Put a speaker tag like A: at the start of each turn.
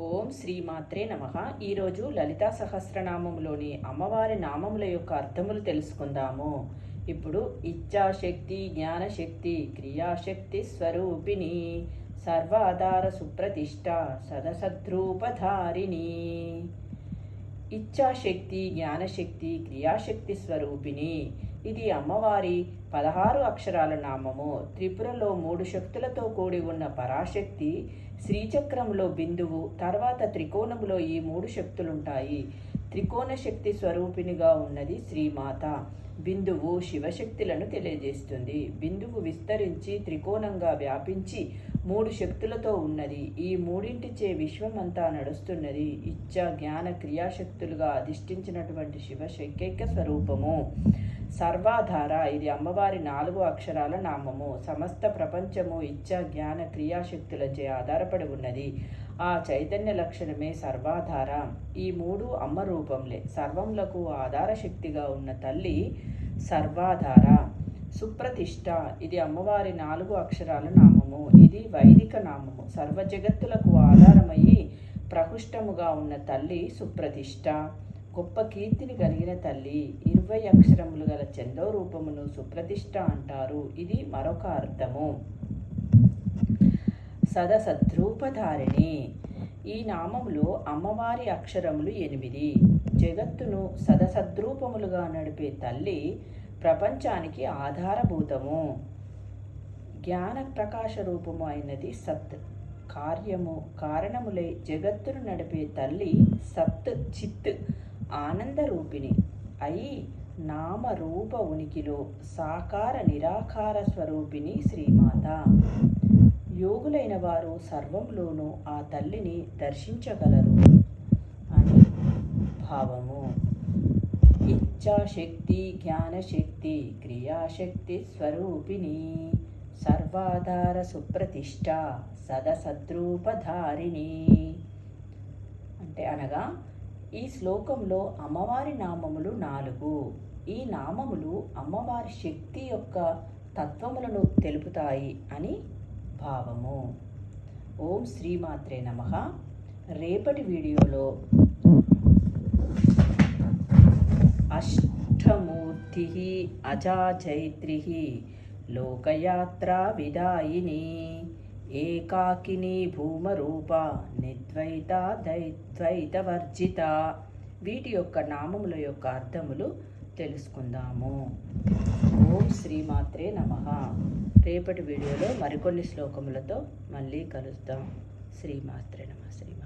A: ఓం శ్రీమాత్రే నమ. ఈరోజు లలితా సహస్రనామంలోని అమ్మవారి నామముల యొక్క అర్థములు తెలుసుకుందాము. ఇప్పుడు ఇచ్ఛాశక్తి జ్ఞానశక్తి క్రియాశక్తి స్వరూపిణి సర్వాధార సుప్రతిష్ట సదసద్రూపధారిణి. ఇచ్ఛాశక్తి జ్ఞానశక్తి క్రియాశక్తి స్వరూపిణి. ఇది అమ్మవారి పదహారు అక్షరాల నామము. త్రిపురలో మూడు శక్తులతో కూడి ఉన్న పరాశక్తి శ్రీచక్రంలో బిందువు తర్వాత త్రికోణంలో ఈ మూడు శక్తులుంటాయి. త్రికోణ శక్తి స్వరూపిణిగా ఉన్నది శ్రీమాత. బిందువు శివశక్తులను తెలియజేస్తుంది. బిందువు విస్తరించి త్రికోణంగా వ్యాపించి మూడు శక్తులతో ఉన్నది. ఈ మూడింటిచే విశ్వమంతా నడుస్తున్నది. ఇచ్చ జ్ఞాన క్రియాశక్తులుగా అధిష్ఠించినటువంటి శివశక్యైక స్వరూపము. సర్వాధార. ఇది అమ్మవారి నాలుగు అక్షరాల నామము. సమస్త ప్రపంచము ఇచ్చ జ్ఞాన క్రియాశక్తులచే ఆధారపడి ఉన్నది. ఆ చైతన్య లక్షణమే సర్వాధార. ఈ మూడు అమ్మ రూపంలే. సర్వములకు ఆధార శక్తిగా ఉన్న తల్లి సర్వాధార. సుప్రతిష్ట. ఇది అమ్మవారి నాలుగు అక్షరాల నామము. ఇది వైదిక నామము. సర్వ జగత్తులకు ఆధారమయ్యి ప్రహుష్టముగా ఉన్న తల్లి సుప్రతిష్ట. గొప్ప కీర్తిని కలిగిన తల్లి ఇరవై అక్షరములు గల చందో రూపమును సుప్రతిష్ట అంటారు. ఇది మరొక అర్థము. సదసద్రూపధారిణి. ఈ నామములో అమ్మవారి అక్షరములు ఎనిమిది. జగత్తును సదసద్రూపములుగా నడిపే తల్లి ప్రపంచానికి ఆధారభూతము. జ్ఞాన ప్రకాశ రూపము అయినది సత్. కార్యము కారణములై జగత్తును నడిపే తల్లి సత్ చిత్. ఆనంద రూపిణి అయి నామ రూప ఉనికిలో సాకార నిరాకార స్వరూపిణి శ్రీమాత. యోగులైన వారు సర్వంలోనూ ఆ తల్లిని దర్శించగలరు అని భావము. ఇచ్ఛాశక్తి జ్ఞానశక్తి క్రియాశక్తి స్వరూపిణి. సర్వాధార సుప్రతిష్ట సదసద్రూపధారిణి. అంటే అనగా ఈ శ్లోకంలో అమ్మవారి నామములు నాలుగు. ఈ నామములు అమ్మవారి శక్తి యొక్క తత్వములను తెలుపుతాయి అని భావము. ఓం శ్రీమాత్రే నమ. రేపటి వీడియోలో అష్టమూర్తి అజాచైత్రి లోకయాత్రా విదాయిని. ఏకాకిని భూమరూప నిద్వైత దైద్వైతవర్జిత వీటి యొక్క నామముల యొక్క అర్థములు తెలుసుకుందాము. ఓం శ్రీమాత్రే నమ. రేపటి వీడియోలో మరికొన్ని శ్లోకములతో మళ్ళీ కలుద్దాం. శ్రీమాత్రే నమ. శ్రీ